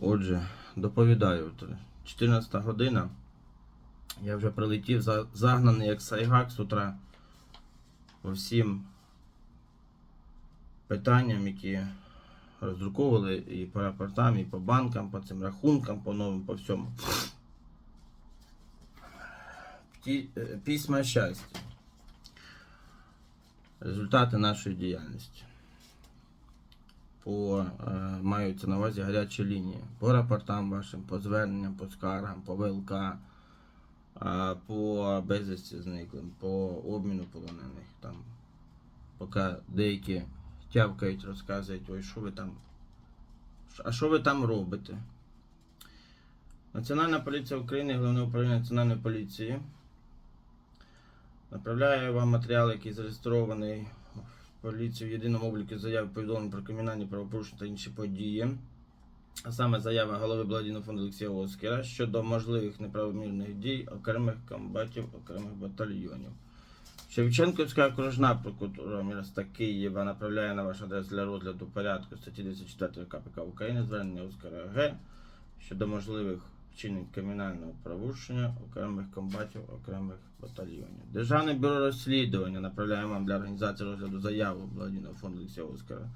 Отже, доповідаю. 14 година. Я вже прилетів, загнаний як сайгак з утра по всім питанням, які роздруковували і по рапортам, і по банкам, по цим рахункам, по новим, по всьому. Е, Письма щастя. Результати нашої діяльності. По, е, маються на увазі гарячі лінії. По рапортам вашим, по зверненням, по скаргам, по ВЛК, е, по безвісті зниклим, по обміну полонених. Там, поки деякі тявкають, розказують, ой, що ви там. А що ви там робите? Національна поліція України, Головне управління Національної поліції направляє вам матеріал, який зареєстрований в поліцію в єдиному обліку заяв повідомлень про кримінальні правопорушення та інші події. А саме заява голови благодійного фонду Олексія Оскера щодо можливих неправомірних дій окремих комбатів окремих батальйонів. Шевченківська окружна прокуратура міста Києва направляє на ваш адрес для розгляду порядку статті 94 КПК України звернення Оскара Г щодо можливих вчинень кримінального правопорушення окремих комбатів окремих батальйонів. Державне бюро розслідування направляє вам для організації розгляду заяву благодійного фонду Олексія Оскара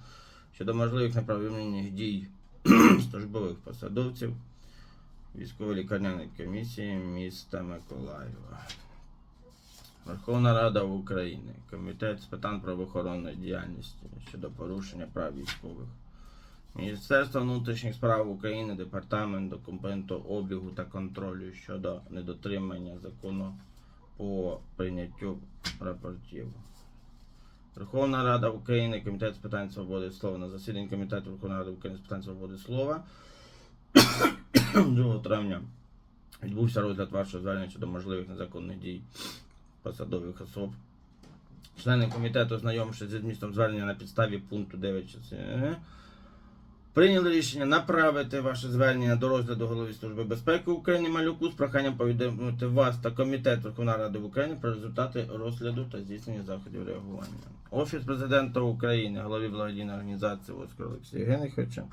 щодо можливих неправомірних дій службових посадовців військової лікарняної комісії міста Миколаєва. Верховна Рада України, Комітет з питань правоохоронної діяльності щодо порушення прав військових. Міністерство внутрішніх справ України, Департамент документу обігу та контролю щодо недотримання закону по прийняттю рапортів. Верховна Рада України, Комітет з питань свободи слова на засіданні Комітету Верховної Ради України з питань свободи слова 2 травня відбувся розгляд вашого звернення щодо можливих незаконних дій посадових особ. Члени комітету, знайомившись зі змістом звернення на підставі пункту 9 частини, прийняли рішення направити ваше звернення до розгляду голови Служби безпеки України Малюку з проханням повідомити вас та комітет Верховної Ради України про результати розгляду та здійснення заходів реагування. Офіс президента України, голові благодійної організації Оскар Олексія Генриховича.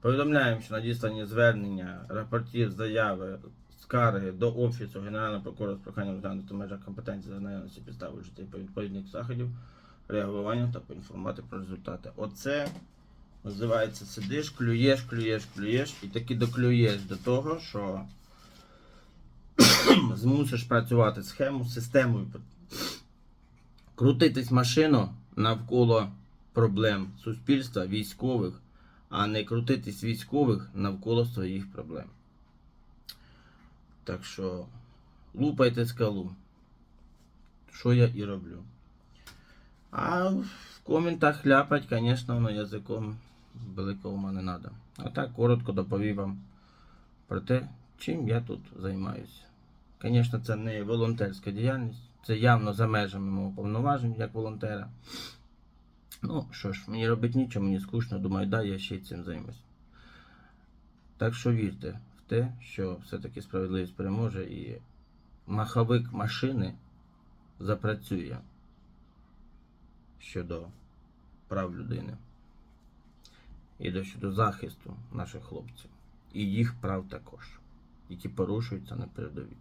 Повідомляємо, що надіслані звернення, рапортів, заяви, скарги до Офісу Генерального прокурора з проханням розглянути в межах компетенції за наявності підстави вжити відповідних заходів, реагування та поінформувати про результати. Оце називається сидиш, клюєш, клюєш, клюєш і таки доклюєш до того, що змусиш працювати схему, системою, крутитись машину навколо проблем суспільства, військових, а не крутитись військових навколо своїх проблем. Так що лупайте скалу. Що я і роблю. А в коментах хляпать, звісно, воно язиком великого мене не треба. А так коротко доповів вам про те, чим я тут займаюся. Звісно, це не волонтерська діяльність, це явно за межами мого повноважень як волонтера. Ну що ж, мені робити нічого, мені скучно, думаю, да, я ще цим займусь. Так що вірте в те, що все-таки справедливість переможе і маховик машини запрацює щодо прав людини і щодо захисту наших хлопців і їх прав також, які порушуються на передовій.